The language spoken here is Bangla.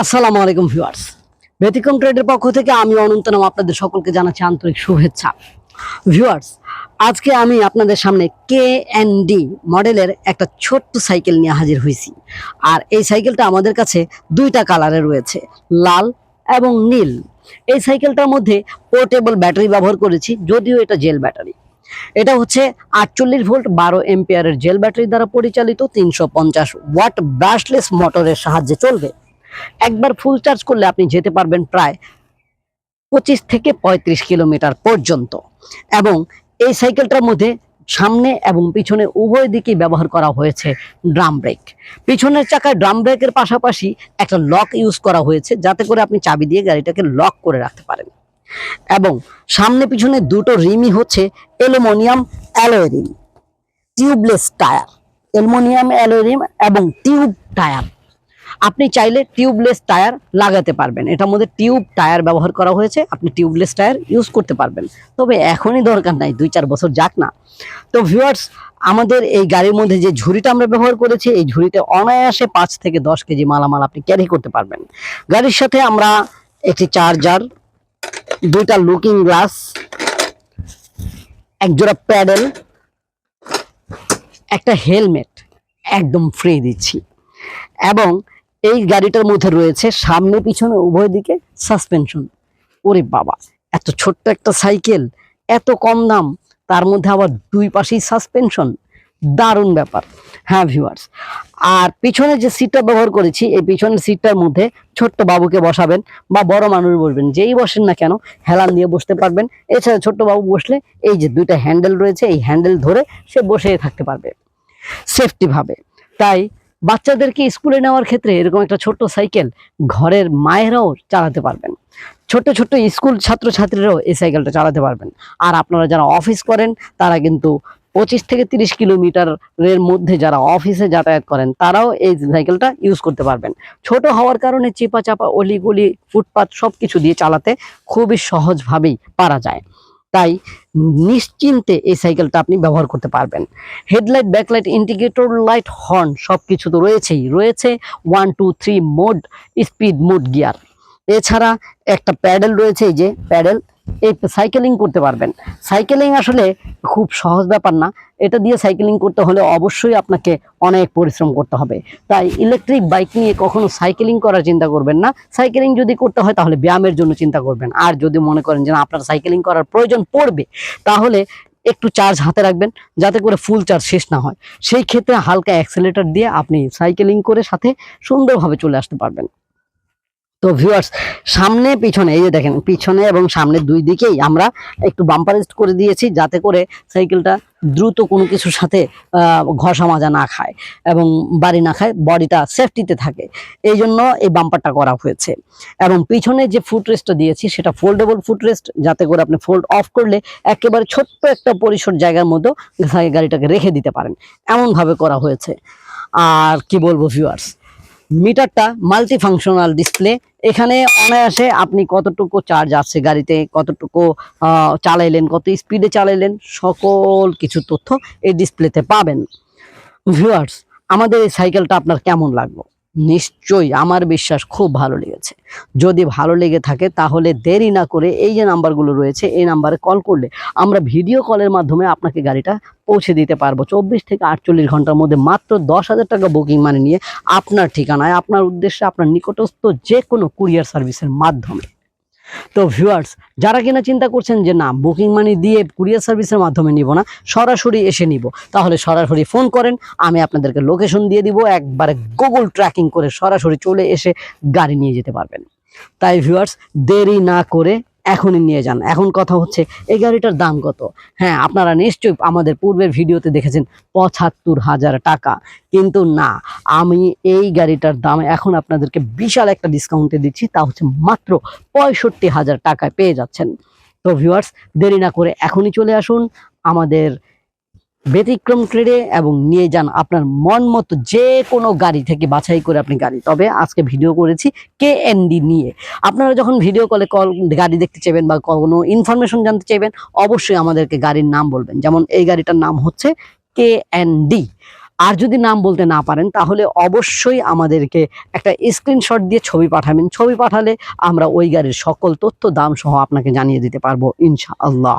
আসসালামু আলাইকুম ভিউয়ার্স। ব্যতিক্রম ট্রেডের পক্ষ থেকে আমি অনন্তনাম আপনাদের সকলকে জানাচ্ছি আন্তরিক শুভেচ্ছা। ভিউয়ার্স, আজকে আমি আপনাদের সামনে কে ডি মডেলের একটা ছোট্ট সাইকেল নিয়ে হাজির হয়েছি। আর এই সাইকেলটা আমাদের কাছে দুইটা কালারে রয়েছে, লাল এবং নীল। এই সাইকেলটার মধ্যে পোর্টেবল ব্যাটারি ব্যবহার করেছি, যদিও এটা জেল ব্যাটারি। এটা হচ্ছে আটচল্লিশ ভোল্ট বারো এম্পিয়ারের জেল ব্যাটারি দ্বারা পরিচালিত, তিনশো পঞ্চাশ ওয়াট ব্রাশলেস মোটরের সাহায্যে চলবে। একবার ফুল চার্জ করলে আপনি যেতে পারবেন প্রায় পঁচিশ থেকে পঁয়ত্রিশ কিলোমিটার পর্যন্ত। এবং এই সাইকেলটার মধ্যে সামনে এবং পিছনে উভয় দিকেই ব্যবহার করা হয়েছে ড্রাম ব্রেক পিছনের চাকায় ড্রাম ব্রেকের পাশাপাশি একটা লক ইউজ করা হয়েছে, যাতে করে আপনি চাবি দিয়ে গাড়িটাকে লক করে রাখতে পারেন। এবং সামনে পিছনে দুটো রিমই হচ্ছে aluminium alloy rim tubeless tyre aluminium alloy rim এবং টিউব টায়ার আপনি চাইলে টিউবলেস টায়ার লাগাতে পারবেন। এটার মধ্যে টিউব টায়ার ব্যবহার করা হয়েছে, আপনি টিউবলেস টায়ার ইউজ করতে পারবেন। তবে এখনই দরকার নাই, দুই চার বছর যাক না। তো ভিউয়ার্স আমাদের এই গাড়ির মধ্যে যে ঝুড়িটা আমরা ব্যবহার করেছি, এই ঝুড়িতে অনায়াসে পাঁচ থেকে দশ কেজি মালামাল আপনি ক্যারি করতে পারবেন। গাড়ির সাথে আমরা একটি চার্জার দুইটা লুকিং গ্লাস একজোড়া প্যাডেল একটা হেলমেট একদম ফ্রি দিচ্ছি। এবং এই গাড়িটার মধ্যে রয়েছে সামনে, পিছনে, উভয় দিকে সাসপেনশন ওরে বাবা, এত ছোট্ট একটা সাইকেল, এত কম দাম, তার মধ্যে আবার দুই পাশেই সাসপেনশন দারুণ ব্যাপার। হ্যাঁ ভিউয়ার্স আর পিছনে যে সিটটা ব্যবহার করেছি, এই পিছনের সিটটার মধ্যে ছোট্ট বাবুকে বসাবেন বা বড় মানুষ বসবেন, যেই বসেন না কেন, হেলান দিয়ে বসতে পারবেন। এছাড়া ছোট্ট বাবু বসলে এই যে দুইটা হ্যান্ডেল রয়েছে, এই হ্যান্ডেল ধরে সে বসে থাকতে পারবে। সেফটিভাবে তাই বাচ্চাদেরকে স্কুলে নেওয়ার ক্ষেত্রে এরকম একটা ছোট্ট সাইকেল ঘরের মায়েরাও চালাতে পারবেন। ছোট ছোট্ট স্কুল ছাত্রছাত্রীরাও এই সাইকেলটা চালাতে পারবেন। আর আপনারা যারা অফিস করেন, তারা কিন্তু পঁচিশ থেকে তিরিশ কিলোমিটারের মধ্যে যারা অফিসে যাতায়াত করেন, তারাও এই সাইকেলটা ইউজ করতে পারবেন। ছোট হওয়ার কারণে চিপা চাপা অলিগলি, ফুটপাত সব কিছু দিয়ে চালাতে খুবই সহজভাবেই পারা যায়। তাই নিশ্চিন্তে এই সাইকেলটা আপনি ব্যবহার করতে পারবেন। Headlight, backlight, indicator light horn সব কিছু তো রয়েছেই। রয়েছে one two three mode speed mode gear এছাড়া একটা প্যাডেল রয়েছে, এই যে প্যাডেল, এই সাইকেলিং করতে পারবেন। সাইকেলিং আসলে খুব সহজ ব্যাপার না। এটা দিয়ে সাইকেলিং করতে হলে অবশ্যই আপনাকে অনেক পরিশ্রম করতে হবে। তাই ইলেকট্রিক বাইক নিয়ে কখনো সাইকেলিং করার চিন্তা করবেন না। সাইকেলিং যদি করতে হয় তাহলে ব্যায়ামের জন্য চিন্তা করবেন। আর যদি মনে করেন যে আপনার সাইকেলিং করার প্রয়োজন পড়বে, তাহলে একটু চার্জ হাতে রাখবেন, যাতে করে ফুল চার্জ শেষ না হয়। সেই ক্ষেত্রে হালকা অ্যাক্সেলেটর দিয়ে আপনি সাইকেলিং করে সাথে সুন্দরভাবে চলে আসতে পারবেন। তো ভিউয়ার্স সামনে, পিছনে, এই যে দেখেন, পিছনে এবং সামনে দুই দিকেই আমরা একটু বাম্পারেস্ট করে দিয়েছি যাতে করে সাইকেলটা দ্রুত কোনো কিছুর সাথে ঘষা মাজা না খায় এবং বাড়ি না খায় বডিটা সেফটিতে থাকে। এই জন্য এই বাম্পারটা করা হয়েছে। এবং পিছনে যে ফুটরেস্টটা দিয়েছি, সেটা ফোল্ডেবল ফুটরেস্ট যাতে করে আপনি ফোল্ড অফ করলে একেবারে ছোট্ট একটা পরিসর জায়গার মধ্যে গাড়িটাকে রেখে দিতে পারেন। এমনভাবে করা হয়েছে। আর কি বলব ভিউয়ার্স মিটারটা মাল্টি ফাংশনাল ডিসপ্লে এখানে অনায়াসে আপনি কতটুকু চার্জ আছে গাড়িতে, কতটুকু চালাইলেন, কত স্পিডে চালাইলেন, সকল কিছু তথ্য এই ডিসপ্লেতে পাবেন। ভিউয়ার্স আমাদের এই সাইকেলটা আপনার কেমন লাগল? নিশ্চয়ই আমার বিশ্বাস খুব ভালো লেগেছে। যদি ভালো লেগে থাকে তাহলে দেরি না করে এই যে নাম্বারগুলো রয়েছে, এই নাম্বারে কল করলে আমরা ভিডিও কলের মাধ্যমে আপনাকে গাড়িটা পৌঁছে দিতে পারব। চব্বিশ থেকে আটচল্লিশ ঘণ্টার মধ্যে মাত্র দশ হাজার টাকা বুকিং মানে নিয়ে আপনার ঠিকানায়, আপনার উদ্দেশ্যে, আপনার নিকটস্থ যে কোনো কুরিয়ার সার্ভিসের মাধ্যমে। তো ভিউয়ার্স যারা কিনা চিন্তা করছেন যে না বুকিং মানি দিয়ে কুরিয়ার সার্ভিসের মাধ্যমে নিব না, সরাসরি এসে নিব। তাহলে সরাসরি ফোন করেন, আমি আপনাদেরকে লোকেশন দিয়ে দিব, একবারে গুগল ট্র্যাকিং করে সরাসরি চলে এসে গাড়ি নিয়ে যেতে পারবেন। তাই ভিউয়ার্স দেরি না করে এখনই নিয়ে যান। এখন কথা হচ্ছে, এই গাড়িটার দাম কত? হ্যাঁ আপনারা নিশ্চয়ই আমাদের পূর্বের ভিডিওতে দেখেছেন, পঁচাত্তর হাজার টাকা। কিন্তু না, আমি এই গাড়িটার দাম এখন আপনাদেরকে বিশাল একটা ডিসকাউন্টে দিচ্ছি, তা হচ্ছে মাত্র পঁয়ষট্টি হাজার টাকায় পেয়ে যাচ্ছেন। তো ভিউয়ার্স দেরি না করে এখনই চলে আসুন আমাদের ব্যতিক্রম ট্রেডে এবং নিয়ে যান আপনার মন মতো যে কোনো গাড়ি থেকে বাছাই করে আপনি গাড়ি। তবে আজকে ভিডিও করেছি কে এনডি নিয়ে। আপনারা যখন ভিডিও কলে কল গাড়ি দেখতে চাইবেন বা কোনো ইনফরমেশন জানতে চাইবেন, অবশ্যই আমাদেরকে গাড়ির নাম বলবেন। যেমন এই গাড়িটার নাম হচ্ছে কে ডি আর যদি নাম বলতে না পারেন, তাহলে অবশ্যই আমাদেরকে একটা স্ক্রিনশট দিয়ে ছবি পাঠাবেন। ছবি পাঠালে আমরা ওই গাড়ির সকল তথ্য, দাম সহ আপনাকে জানিয়ে দিতে পারব, ইনশাআল্লাহ।